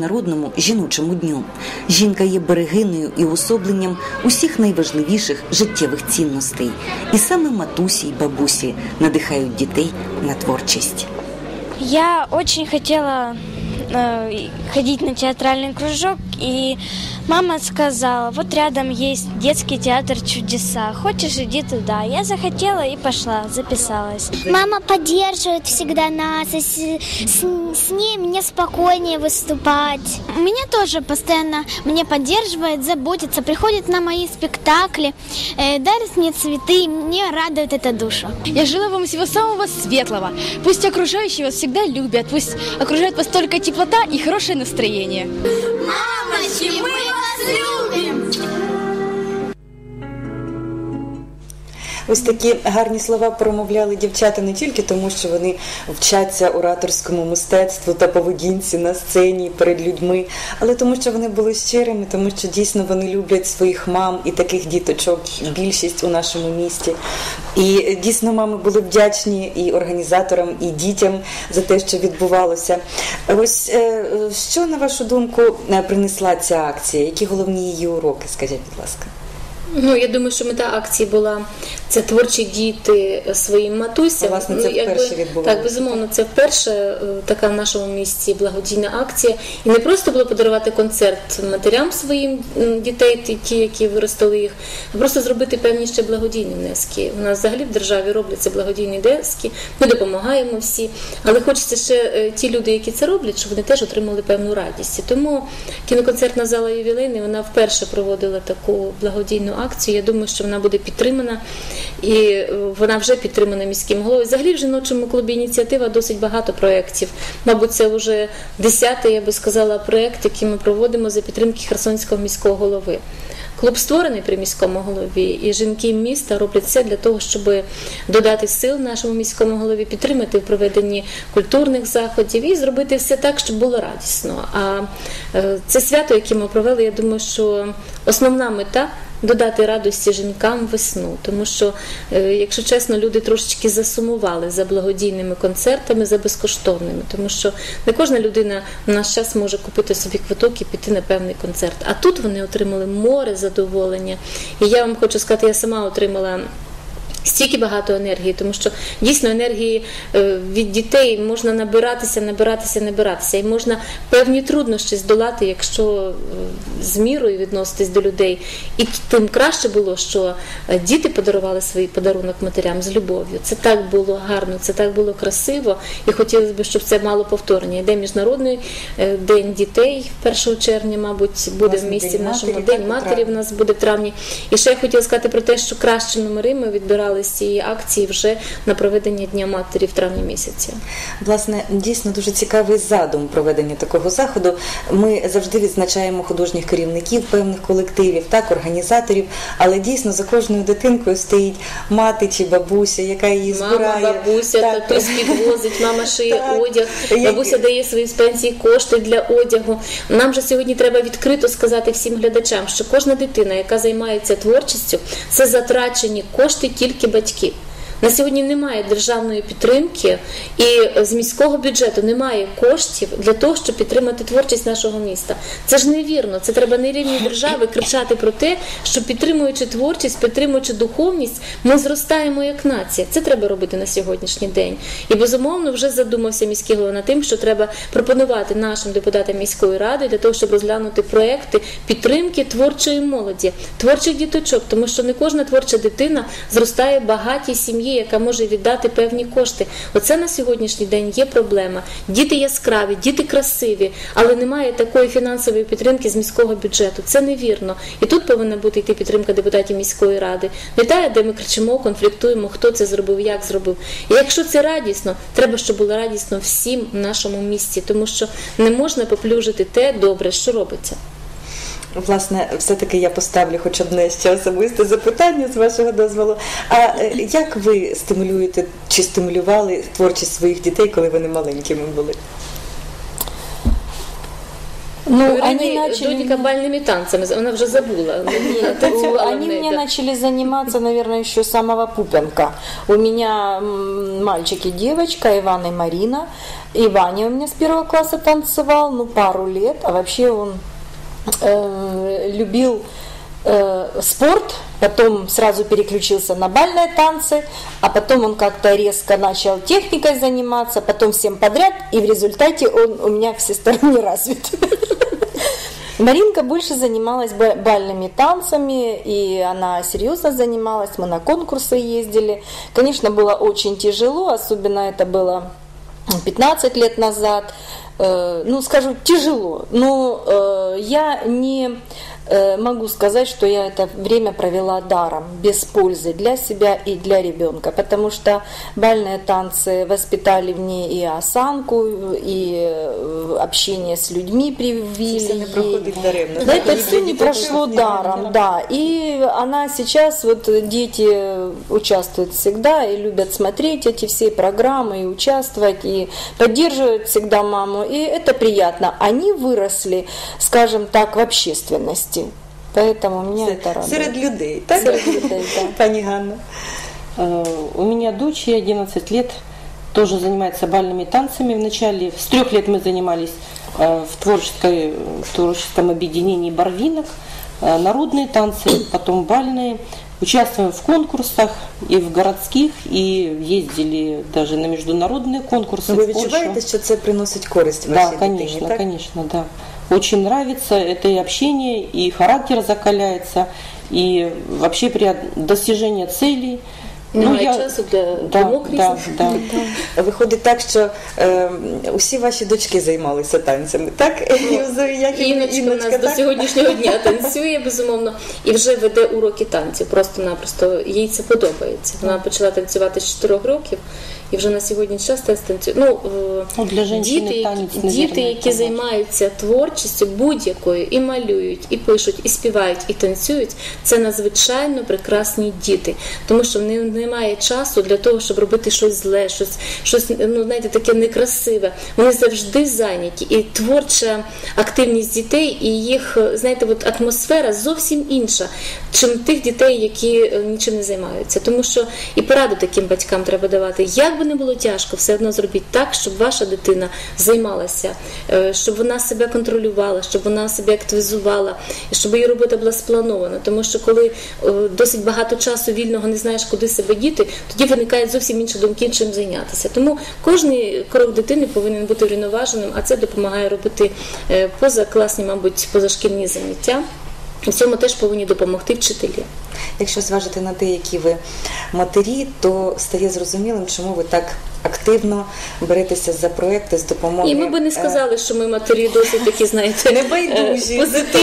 Народному жіночому дню жінка є берегиною і особленням усіх найважливіших життєвих цінностей, і саме матусі й бабусі надихають дітей на творчість. Я хотела э, ходить на театральный кружок, и мама сказала, вот рядом есть детский театр чудеса, хочешь иди туда. Я захотела и пошла, записалась. Мама поддерживает всегда нас, и с, с- с ней мне спокойнее выступать. Меня тоже постоянно мне поддерживает, заботится, приходит на мои спектакли, э, дарит мне цветы, мне радует это душу. Я желаю вам всего самого светлого. Пусть окружающие вас всегда любят, пусть окружает вас только теплота и хорошее настроение. Мамочки, мы Ось такі гарні слова промовляли дівчата не тільки тому, що вони вчаться ораторському мистецтву та поведінці на сцені перед людьми, але тому, що вони були щирими, тому що дійсно вони люблять своїх мам і таких діточок більшість у нашому місті. І дійсно мами були вдячні і організаторам, і дітям за те, що відбувалося. Ось е, що на вашу думку е, принесла ця акція? Які головні її уроки? Скажіть, будь ласка. Ну, я думаю, що мета акції була це творчі діти своїм матусям. Власне, це Ну, якби, вперше відбувалося. Так, безумовно, це вперше е, така в нашому місті благодійна акція. І не просто було подарувати концерт матерям своїм дітей, ті- які виростили їх, а просто зробити певні ще благодійні внески. У нас взагалі в державі робляться благодійні внески, ми допомагаємо всі. Але хочеться ще е, ті люди, які це роблять, щоб вони теж отримали певну радість. Тому кіноконцертна зала ювілейний вона вперше проводила таку благодійну акцію. Я думаю, що вона буде підтримана і е, вона вже підтримана міським головою. Взагалі в жіночому клубі ініціатива досить багато проєктів. Мабуть, це вже десятий, я би сказала, проєкт, який ми проводимо за підтримки Херсонського міського голови. Клуб створений при міському голові, і жінки міста роблять все для того, щоб додати сил нашому міському голові, підтримати в проведенні культурних заходів і зробити все так, щоб було радісно. А е, це свято, яке ми провели, я думаю, що основна мета. Додати радості жінкам весну, тому що, е, якщо чесно, люди трошечки засумували за благодійними концертами, за безкоштовними, тому що не кожна людина в наш час може купити собі квиток і піти на певний концерт. А тут вони отримали море задоволення. І я вам хочу сказати, я сама отримала. Стільки багато енергії, тому що дійсно енергії е, від дітей можна набиратися, набиратися, набиратися, і можна певні труднощі здолати, якщо е, з мірою відноситись до людей. І тим краще було, що е, діти подарували свій подарунок матерям з любов'ю. Це так було гарно, це так було красиво, і хотілося б, щоб це мало повторення. Йде міжнародний день дітей 1 червня, мабуть, буде Власне, в місті День нашому матері, день матері. В нас буде в травні. І ще я хотіла сказати про те, що кращі номери ми відбирали з цієї акції вже на проведення Дня матері в травні місяці. Власне, дійсно дуже цікавий задум проведення такого заходу. Ми завжди відзначаємо художніх керівників певних колективів, так організаторів, але дійсно за кожною дитинкою стоїть мати чи бабуся, яка її Мама, збирає. бабуся, Так. татусь підвозить, мама шиє Так. одяг, бабуся дає свої з пенсії кошти для одягу. Нам же сьогодні треба відкрито сказати всім глядачам, що кожна дитина, яка займається творчістю, це затрачені кошти тільки батьків. На сьогодні немає державної підтримки, і з міського бюджету немає коштів для того, щоб підтримати творчість нашого міста. Це ж невірно. Це треба на рівні держави кричати про те, що підтримуючи творчість, підтримуючи духовність, ми зростаємо як нація. Це треба робити на сьогоднішній день. І безумовно вже задумався міський голова над тим, що треба пропонувати нашим депутатам міської ради для того, щоб розглянути проекти підтримки творчої молоді, творчих діточок, тому що не кожна творча дитина зростає в багатій сім'ї, яка може віддати певні кошти. Оце на сьогоднішній день є проблема. Діти яскраві, діти красиві, але немає такої фінансової підтримки з міського бюджету. Це невірно. І тут повинна бути йти підтримка депутатів міської ради. Не та, де ми кричимо, конфліктуємо, хто це зробив, як зробив. І якщо це радісно, треба, щоб було радісно всім в нашому місті, тому що не можна поплюжити те добре, що робиться. Власне, все-таки я поставлю хоч одне ще особисте запитання з вашого дозволу. А е, як ви стимулюєте чи стимулювали творчість своїх дітей, коли вони маленькими були? Ну, У они начали... вона вже забула. Нет, Танцювала в они мне начали заниматься, наверное, еще с самого пупенка. У меня мальчик и девочка, Иван и Марина. И Ваня у меня с первого класса танцевал, ну, пару лет. А вообще он э, любил э, спорт, потом сразу переключился на бальные танцы, а потом он как-то резко начал техникой заниматься, потом всем подряд, и в результате он у меня всесторонне развит. Маринка больше занималась ба- бальными танцами, и она серьезно занималась, мы на конкурсы ездили. Конечно, было очень тяжело, особенно это было 15 лет назад. Э, Ну, скажу, тяжело, но э, я не э, могу сказать, что я это время провела даром, без пользы для себя и для ребенка, потому что бальные танцы воспитали в ней и осанку, и э, общение с людьми привили. Все. Да, это все не прошло даром, да. И она сейчас, вот дети участвуют всегда и любят смотреть эти все программы и участвовать, и поддерживают всегда маму. И это приятно. Они выросли, скажем так, в общественности Поэтому меня это радует. Серед людей, так? Серед людей, да. Пані Ганна. Э, У меня дочь, ей 11 лет, тоже занимается бальными танцами. Вначале с трех лет мы занимались э, в, творческой, в творческом объединении «Барвинок», э, народные танцы, потом бальные. Участвуем в конкурсах и в городских, и ездили даже на международные конкурсы Ну, ви в Польшу. відчуваєте, що це приносить користь Да, вашій конечно, дитині, так? конечно, да. Очень нравится это и общение, и характер закаляется, и вообще при достижении целей. Немає часу для Ну, да, думок да, різних. да. Виходить так, що е, усі ваші дочки займалися танцями, так? І у Іночка у нас Інночка, до сьогоднішнього дня танцює, безумовно, і вже веде уроки танців. Просто-напросто їй це подобається. Вона почала танцювати з 4 років і вже на сьогодні час теж танцює. Ну, е, Ну, для жінки діти, танець, діти, які займаються творчістю будь-якою, і малюють, і пишуть, і співають, і танцюють, це надзвичайно прекрасні діти, тому що в них немає часу для того, щоб робити щось зле, щось, щось ну, знаєте, таке некрасиве. Вони завжди зайняті. І творча активність дітей і їх, знаєте, от атмосфера зовсім інша, чим тих дітей, які е, нічим не займаються. Тому що і пораду таким батькам треба давати. Як би не було тяжко, все одно зробіть так, щоб ваша дитина займалася, е, щоб вона себе контролювала, щоб вона себе активізувала, щоб її робота була спланована. Тому що коли е, досить багато часу вільного не знаєш, куди себе діти, тоді виникають зовсім інші думки, чим зайнятися. Тому кожний крок дитини повинен бути врівноваженим, а це допомагає робити е, позакласні, мабуть, позашкільні заняття. В цьому теж повинні допомогти вчителі. Якщо зважити на те, які ви матері, то стає зрозумілим, чому ви так активно беретеся за проекти з допомоги. І ми би не е, сказали, що ми матері досить такі, знаєте, Небайдужі. байдужі позитивні.